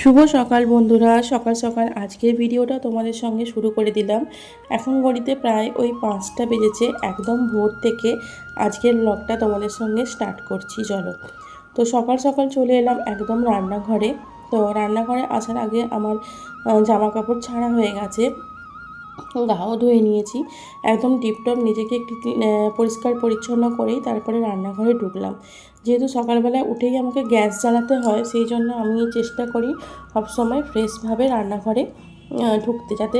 শুভ সকাল বন্ধুরা। সকাল সকাল আজকের ভিডিওটা তোমাদের সঙ্গে শুরু করে দিলাম। এখন গড়িতে প্রায় ওই পাঁচটা বেজেছে, একদম ভোর থেকে আজকের ব্লগটা তোমাদের সঙ্গে স্টার্ট করছি, চলো। তো সকাল সকাল চলে এলাম একদম রান্নাঘরে। তো রান্নাঘরে আসার আগে আমার জামা কাপড় ছাড়া হয়ে গেছে। গাও ধুয়ে নিয়েছি। একদম টিপটপ নিজেকে পরিষ্কার পরিচ্ছন্ন করেই তারপরে রান্নাঘরে ঢুকলাম। যেহেতু সকালবেলায় উঠেই আমাকে গ্যাস জ্বালাতে হয়, সেই জন্য আমি চেষ্টা করি সবসময় ফ্রেশভাবে রান্নাঘরে ঢুকতে যাতে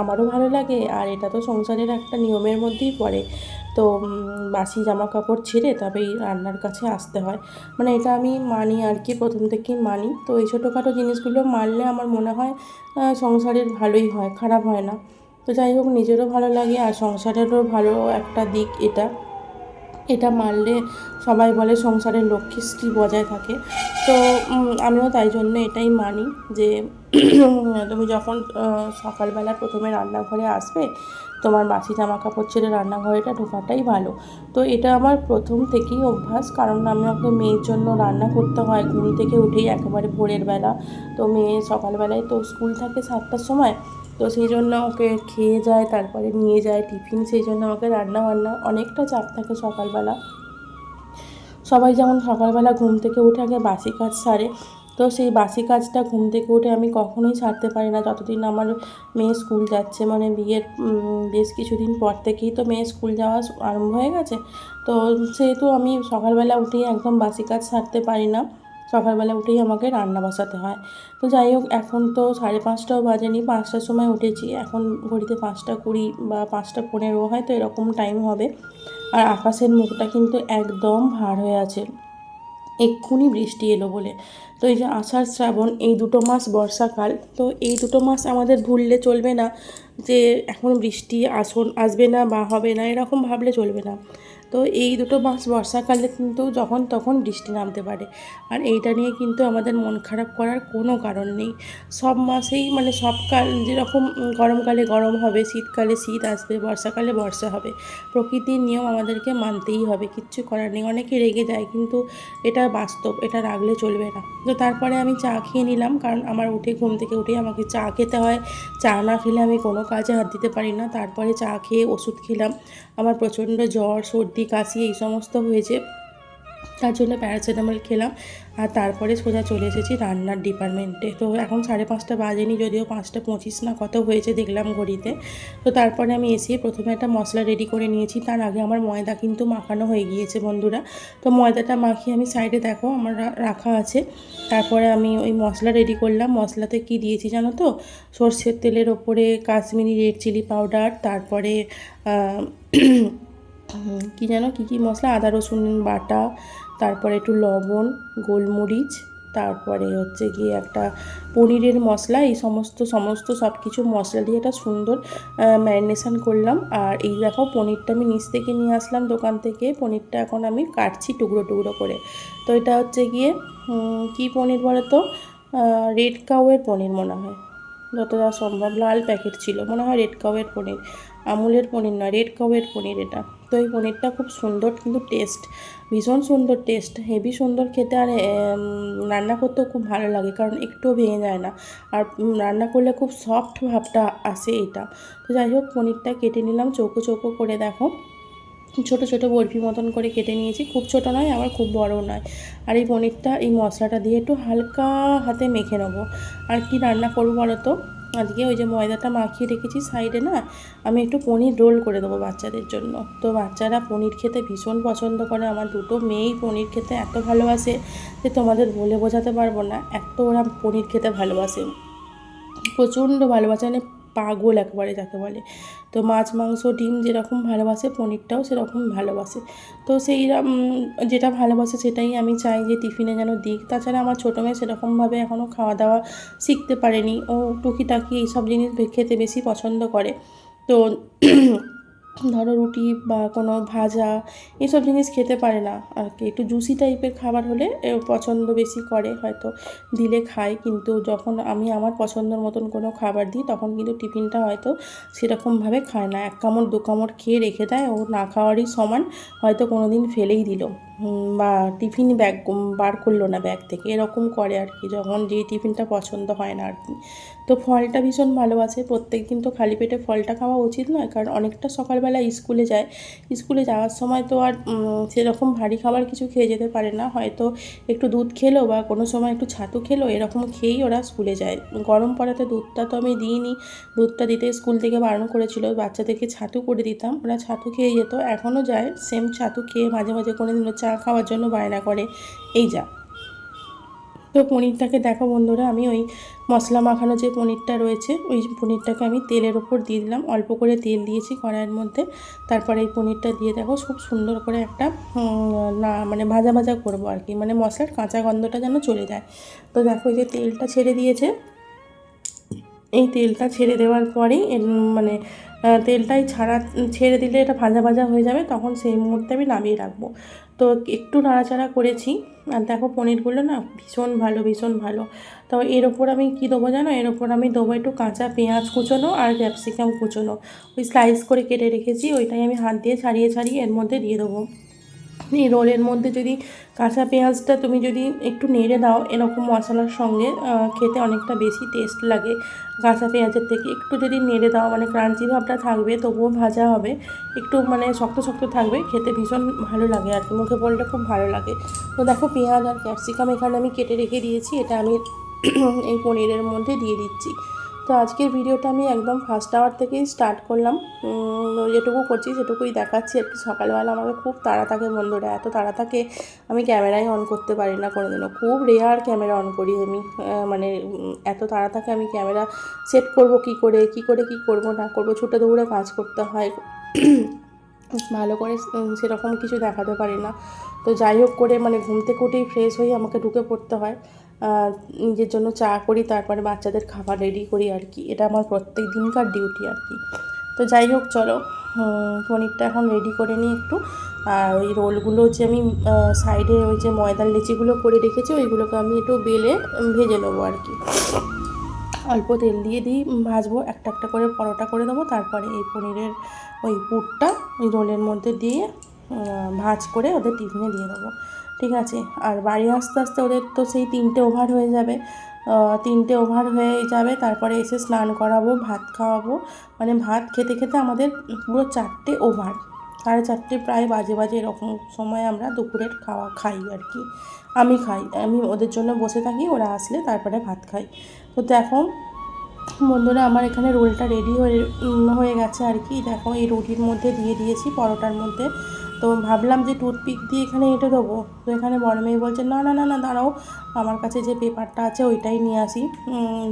আমারও ভালো লাগে। আর এটা তো সংসারের একটা নিয়মের মধ্যেই পড়ে। তো বাসি জামা কাপড় ছেড়ে তবেই রান্নার কাছে আসতে হয়। মানে এটা আমি মানি আর কি, প্রথম থেকেই মানি। তো এই ছোটোখাটো জিনিসগুলো মানলে আমার মনে হয় সংসারের ভালোই হয়, খারাপ হয় না। তো যাই হোক, নিজেরও ভালো লাগে আর সংসারেরও ভালো একটা দিক এটা। এটা মানলে সবাই বলে সংসারের লক্ষ্মীশ্রী বজায় থাকে। তো আমিও তাই জন্য এটাই মানি যে, তুমি যখন সকালবেলা প্রথমে রান্নাঘরে আসবে, তোমার বাসি জামা কাপড় ছেড়ে রান্নাঘরেটা ঢোকাটাই ভালো। তো এটা আমার প্রথম থেকেই অভ্যাস, কারণ আমি ওকে মেয়ের জন্য রান্না করতে হয়। ঘুম থেকে উঠেই একেবারে ভোরের বেলা। তো মেয়ে সকালবেলায় তো স্কুল থাকে সাতটার সময়। তো সেই জন্য ওকে খেয়ে যায়, তারপরে নিয়ে যায় টিফিন। সেই জন্য আমাকে রান্না বান্না অনেকটা চাপ থাকে সকালবেলা। সবাই যেমন সকালবেলা ঘুম থেকে উঠে আগে বাসি কাজ সারে, তো সেই বাসি কাজটা ঘুম থেকে উঠে আমি কখনোই ছাড়তে পারি না। যতদিন আমার মেয়ে স্কুল যাচ্ছে মানে বিয়ের বেশ কিছুদিন পর থেকেই তো মেয়ে স্কুল যাওয়া আরম্ভ হয়ে গেছে, তো সেহেতু আমি সকালবেলা উঠেই একদম বাসি কাজ সারতে পারি না। সকালবেলা উঠেই আমাকে রান্না বসাতে হয়। তো যাই হোক, এখন তো সাড়ে পাঁচটাও বাজেনি, পাঁচটার সময় উঠেছি। এখন ঘড়িতে পাঁচটা কুড়ি বা পাঁচটা পনেরো হয় তো এরকম টাইম হবে। আর আকাশের মুখটা কিন্তু একদম ভার হয়ে আছে। এক্ষুনি বৃষ্টি এলো বলে। তো এই যে আষাঢ় শ্রাবণ, এই দুটো মাস বর্ষাকাল, তো এই দুটো মাস আমাদের ভুললে চলবে না যে এখন বৃষ্টি আসন, আসবে না বা হবে না, এরকম ভাবলে চলবে না। তো এই দুটো মাস বর্ষাকালে কিন্তু যখন তখন বৃষ্টি নামতে পারে। আর এইটা নিয়ে কিন্তু আমাদের মন খারাপ করার কোনো কারণ নেই। সব মাসেই মানে সব কাল যেরকম গরমকালে গরম হবে, শীতকালে শীত আসবে, বর্ষাকালে বর্ষা হবে, প্রকৃতির নিয়ম আমাদেরকে মানতেই হবে, কিচ্ছু করার নেই। অনেকে রেগে যায় কিন্তু এটা বাস্তব, এটা রাখলে চলবে না। তো তারপরে আমি চা খেয়ে নিলাম কারণ আমার উঠে ঘুম থেকে উঠে আমাকে চা খেতে হয়। চা না খেলে আমি কোনো কাজে হাত দিতে পারি না। তারপরে চা খেয়ে ওষুধ খেলাম। আমার প্রচণ্ড জ্বর, সর্দি কাশি এই সমস্ত হয়েছে। তার জন্য প্যারাসিটামল খেলাম। আর তারপরে সোজা চলে এসেছি রান্নার ডিপার্টমেন্টে। তো এখন সাড়ে পাঁচটা বাজেনি, যদিও পাঁচটা পঁচিশ না কত হয়েছে দেখলাম ঘড়িতে। তো তারপরে আমি এসে প্রথমে একটা মশলা রেডি করে নিয়েছি। তার আগে আমার ময়দা কিন্তু মাখানো হয়ে গিয়েছে বন্ধুরা। তো ময়দাটা মাখিয়ে আমি সাইডে দেখো আমার রাখা আছে। তারপরে আমি ওই মশলা রেডি করলাম। মশলাতে কি দিয়েছি জানো তো? সর্ষের তেলের ওপরে কাশ্মীরি রেড চিলি পাউডার তারপরে কি যেন, কী কী মশলা? আদা, রসুন, বাটা, তারপরে একটু লবণ, গোলমরিচ, তারপরে হচ্ছে গিয়ে একটা পনিরের মশলা, এই সমস্ত সমস্ত সব কিছু মশলা দিয়ে একটা সুন্দর ম্যারিনেশন করলাম। আর এই দেখো, পনিরটা আমি নিচ থেকে নিয়ে আসলাম দোকান থেকে। পনিরটা এখন আমি কাটছি টুকরো টুকরো করে। তো এটা হচ্ছে গিয়ে কী পনির বলো তো রেড কাউয়ের পনির মনে হয়। যতটা সম্ভব, লাল প্যাকেট ছিল। মনে হয় রেড কাউয়ের পনির। আমুলের পনির নয় রেড কাউয়ের পনির এটা। এই পনিরটা খুব সুন্দর কিন্তু টেস্ট ভীষণ সুন্দর টেস্ট হেভি সুন্দর খেতে আর রান্না করতেও খুব ভালো লাগে কারণ একটুও ভেঙে যায় না। আর রান্না করলে খুব সফট ভাবটা আসে এটা। তো যাই হোক, পনিরটা কেটে নিলাম, চৌকো চৌকো করে দেখো। ছোট ছোট বরফি মতন করে কেটে নিয়েছি, খুব ছোট নয়, আবার খুব বড় নয়। আর এই পনিরটা, এই মশলাটা দিয়ে একটু হালকা হাতে মেখে নেব। আর কি রান্না করব বলো তো? আজকে ওই যে ময়দাটা মাখিয়ে রেখেছি সাইডে না, আমি একটু পনির রোল করে দেবো বাচ্চাদের জন্য। তো বাচ্চারা পনির খেতে ভীষণ পছন্দ করে। আমার দুটো মেয়েই পনির খেতে এত ভালোবাসে যে তোমাদের বলে বোঝাতে পারব না, এত ওরা পনির খেতে ভালোবাসে। প্রচণ্ড ভালোবাসে। মানে পাগল একবারে যাকে বলে। তো মাছ, মাংস, ডিম যেরকম ভালোবাসে, পনিরটাও সেরকম ভালোবাসে। তো সেইরম যেটা ভালোবাসে সেটাই আমি চাই যে টিফিনে যেন দিক। তাছাড়া আমার ছোটো মেয়ে সেরকমভাবে এখনও খাওয়া দাওয়া শিখতে পারেনি। ও টুকিটাকি এইসব জিনিস খেতে বেশি পছন্দ করে। তো ধরো রুটি বা কোনো ভাজা এসব জিনিস খেতে পারে না। আর কি, একটু জুসি টাইপের খাবার হলে পছন্দ বেশি করে হয়তো। দিলে খায়, কিন্তু যখন আমি আমার পছন্দের মতন কোনো খাবার দিই, তখন কিন্তু টিফিনটা হয়তো সেরকমভাবে খায় না। এক কামড়, দু কামড় খেয়ে রেখে দেয়, ও না খাওয়ারই সমান হয়তো কোনো দিন ফেলেই দিল। বা টিফিন ব্যাগ বার করল না ব্যাগ থেকে, এরকম করে আর কি। যখন যে টিফিনটা পছন্দ হয় না আর কি। তো ফলটা ভীষণ ভালোবাসে প্রত্যেক দিন তো খালি পেটে ফলটা খাওয়া উচিত নয়, কারণ অনেকটা সকালবেলা স্কুলে যায়। স্কুলে যাওয়ার সময় তো আর সেরকম ভারী খাবার কিছু খেয়ে যেতে পারে না। হয়তো একটু দুধ খেলো বা কোনো সময় একটু ছাতু খেলো, এরকম খেয়েই ওরা স্কুলে যায়। গরম পড়াতে দুধটা তো আমি দিইনি। দুধটা দিতে স্কুল থেকে বারণ করেছিল, বাচ্চাদেরকে ছাতু করে দিতাম। ওরা ছাতু খেয়ে যেত, এখনও যায়। সেম ছাতু খেয়ে মাঝে মাঝে কোনো দিনও চা খাওয়ার জন্য বায়না করে। এই যা। তো পনিরটাকে দেখো বন্ধুরা, আমি ওই মশলা মাখানো যে পনিরটা রয়েছে, ওই পনিরটাকে আমি তেলের ওপর দিয়ে দিলাম। অল্প করে তেল দিয়েছি কড়াইয়ের মধ্যে। তারপরে এই পনিরটা দিয়ে দেখো, খুব সুন্দর করে একটা না মানে ভাজা ভাজা করব আর কি। মানে মশলার কাঁচা গন্ধটা যেন চলে যায়। তো দেখো এই যে তেলটা ছেড়ে দিয়েছে। এই তেলটা ছেড়ে দেওয়ার পরেই মানে তেলটাই ছাড়া, ছেড়ে দিলে এটা ভাজা ভাজা হয়ে যাবে, তখন সেই মুহূর্তে আমি নামিয়ে রাখব। তো একটু নাড়াচাড়া করেছি, আর দেখো পনিরগুলো না ভীষণ ভালো ভীষণ ভালো। তো এর ওপর আমি কী দেবো জানো? এর ওপর আমি দেবো একটু কাঁচা পেঁয়াজ কুচোনো আর ক্যাপসিকাম কুচোনো। ওই স্লাইস করে কেটে রেখেছি, ওইটাই আমি হাত দিয়ে ছাড়িয়ে ছাড়িয়ে এর মধ্যে দিয়ে দেবো। এই রোলের মধ্যে যদি কাঁচা পেঁয়াজটা তুমি যদি একটু নেড়ে দাও, এরকম মশলার সঙ্গে খেতে অনেকটা বেশি টেস্ট লাগে। কাঁচা পেঁয়াজের থেকে একটু যদি নেড়ে দাও মানে ক্রাঞ্চি ভাবটা থাকবে, তবুও ভাজা হবে। একটু মানে শক্ত শক্ত থাকবে, খেতে ভীষণ ভালো লাগে আর কি, মুখে পড়লে খুব ভালো লাগে। তো দেখো পেঁয়াজ আর ক্যাপসিকাম এখানে আমি কেটে রেখে দিয়েছি, এটা আমি এই পনিরের মধ্যে দিয়ে দিচ্ছি। তো আজকের ভিডিওটা আমি একদম ফার্স্ট আওয়ার থেকেই স্টার্ট করলাম। যেটুকু করছি সেটুকুই দেখাচ্ছি। কি সকালবেলা আমাকে খুব তাড়া থাকে বন্ধুরা। এত তাড়া থাকে আমি ক্যামেরাই অন করতে পারি না কোনোদিনও। খুব রেয়ার ক্যামেরা অন করি আমি। মানে এত তাড়া থাকে আমি ক্যামেরা সেট করব কি করে কি করে, কি করব, না করব ছুটে দৌড়ে কাজ করতে হয়। ভালো করে সেরকম কিছু দেখাতে পারি না। তো যাই হোক করে মানে ঘুম থেকে উঠেই ফ্রেশ হয়ে আমাকে ঢুকে পড়তে হয়। নিজের জন্য চা করি, তারপরে বাচ্চাদের খাবার রেডি করি আর কি। এটা আমার প্রত্যেক দিনকার ডিউটি আর কি। তো যাই হোক, চলো পনিরটা এখন রেডি করে নিই একটু। আর ওই রোলগুলো যে আমি সাইডে ওই যে ময়দার লেচিগুলো করে রেখেছি, ওইগুলোকে আমি একটু বেলে ভেজে নেব আর কি। অল্প তেল দিয়ে দিই, ভাজবো, একটা একটা করে পরোটা করে দেবো তারপরে এই পনিরের ওই পুরটা ওই রোলের মধ্যে দিয়ে ভাজ করে ওদের টিফিনে দিয়ে দেবো। ঠিক আছে? আর বাড়ি আসতে আসতে ওদের তো সেই তিনটে ওভার হয়ে যাবে। তিনটে ওভার হয়ে যাবে। তারপরে এসে স্নান করাবো, ভাত খাওয়াবো। মানে ভাত খেতে খেতে আমাদের পুরো চারটে ওভার। সাড়ে চারটে প্রায় বাজে বাজে এরকম সময় আমরা দুপুরের খাওয়া খাই আর কি। আমি খাই। আমি ওদের জন্য বসে থাকি, ওরা আসলে তারপরে ভাত খাই তো দেখো, বন্ধুরা, আমার এখানে রোলটা রেডি হয়ে হয়ে গেছে আর কি। দেখো, এই রুটির মধ্যে দিয়ে দিয়েছি, পরোটার মধ্যে। তো ভাবলাম যে টুথপিক দিয়ে এখানে এঁটে দেবো। তো এখানে বড় মেয়ে বলছে, না না না না, দাঁড়াও। আমার কাছে যে পেপারটা আছে ওইটাই নিয়ে আসি।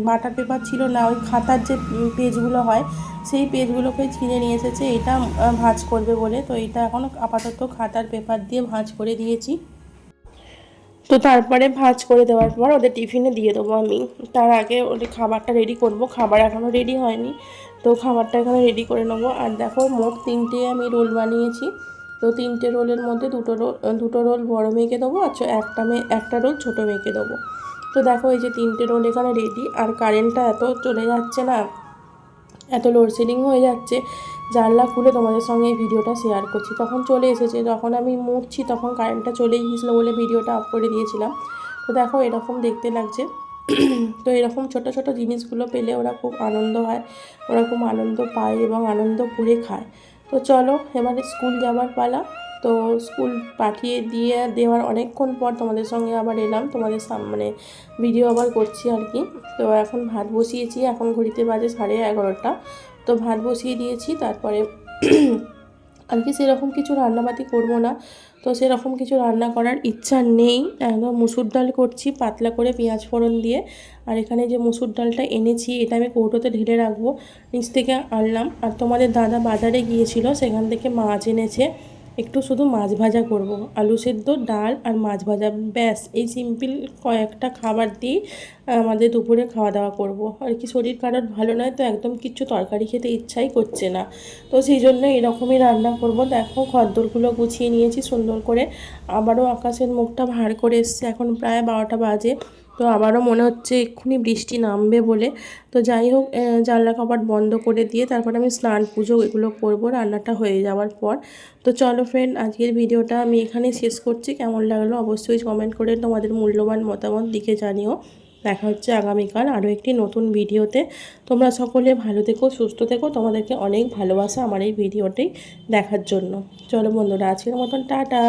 বাটার পেপার ছিল না, ওই খাতার যে পেজগুলো হয়, সেই পেজগুলোকে ছিঁড়ে নিয়ে এসেছে। এটা ভাঁজ করবে বলে। তো এটা এখন আপাতত খাতার পেপার দিয়ে ভাঁজ করে দিয়েছি। তো তারপরে ভাজ করে দেওয়ার পর ওদের টিফিনে দিয়ে দেবো আমি। তার আগে ওদের খাবারটা রেডি করব। খাবার এখনও রেডি হয়নি। তো খাবারটা এখানে রেডি করে নেব। আর দেখো মোট তিনটে আমি রোল বানিয়েছি। তো তিনটে রোলের মধ্যে দুটো রোল দুটো রোল বড় মেয়েকে দেবো আর একটা মেয়ে, একটা রোল ছোটো মেয়েকে দেবো। তো দেখো এই যে তিনটে রোল এখানে রেডি আর কারেন্টটা এত চলে যাচ্ছে না, এত লোডশেডিং হয়ে যাচ্ছে, জানলা খুলে তোমাদের সঙ্গে এই ভিডিওটা শেয়ার করছি। তখন চলে এসেছে, যখন আমি মুড়ছি তখন কারেন্টটা চলেই গিয়েছিল বলে ভিডিওটা অফ করে দিয়েছিলাম। তো দেখো এরকম দেখতে লাগছে। তো এরকম ছোট ছোট জিনিসগুলো পেলে ওরা খুব আনন্দ হয়, ওরা খুব আনন্দ পায় এবং আনন্দ করে খায়। তো চলো, এবারে স্কুল যাওয়ার পালা। তো স্কুল পাঠিয়ে দিয়ে দেওয়ার অনেকক্ষণ পর তোমাদের সঙ্গে আবার এলাম। তোমাদের মানে ভিডিও আবার করছি আর কি। তো এখন ভাত বসিয়েছি। এখন ঘড়িতে বাজে সাড়ে এগারোটা। তো ভাত বসিয়ে দিয়েছি। তারপরে আর কি সেরকম কিছু রান্নাবাতি করব না। তো সেরকম কিছু রান্না করার ইচ্ছা নেই। একদম মুসুর ডাল করছি, পাতলা করে পেঁয়াজ ফোড়ন দিয়ে। আর এখানে যে মুসুর ডালটা এনেছি, এটা আমি কৌটোতে ঢেলে রাখব। নিচ থেকে আনলাম। আর তোমাদের দাদা বাজারে গিয়েছিল, সেখান থেকে মাছ এনেছে। একটু শুধু মাছ ভাজা করব। আলু সেদ্ধ, ডাল আর মাছ ভাজা। ব্যাস, এই সিম্পল কয়েকটা খাবার দিয়েই আমাদের দুপুরে খাওয়া দাওয়া করব। আর কি শরীর কারোর ভালো নয়, তো একদম কিচ্ছু তরকারি খেতে ইচ্ছাই করছে না। তো সেই জন্য এরকমই রান্না করব। দেখো, খদ্দরগুলো গুছিয়ে নিয়েছি সুন্দর করে। আবারও আকাশের মুখটা ভার করে এসছে। এখন প্রায় বারোটা বাজে। তো আবারও মনে হচ্ছে এক্ষুনি বৃষ্টি নামবে বলে। তো যাই হোক জানলা কপাট বন্ধ করে দিয়ে তারপর আমি স্নান, পুজো এগুলো করব, রান্নাটা হয়ে যাওয়ার পর। তো চলো ফ্রেন্ড আজকের ভিডিওটা আমি এখানে শেষ করছি। কেমন লাগল অবশ্যই কমেন্ট করে তোমাদের মূল্যবান মতামত দিকে জানিও। দেখা হচ্ছে আগামীকাল আরও একটি নতুন ভিডিওতে। তোমরা সকলে ভালো থেকো, সুস্থ থেকো। তোমাদেরকে অনেক ভালোবাসা আমার এই ভিডিওটি দেখার জন্য। চলো বন্ধুরা, আজকের মতন টাটা।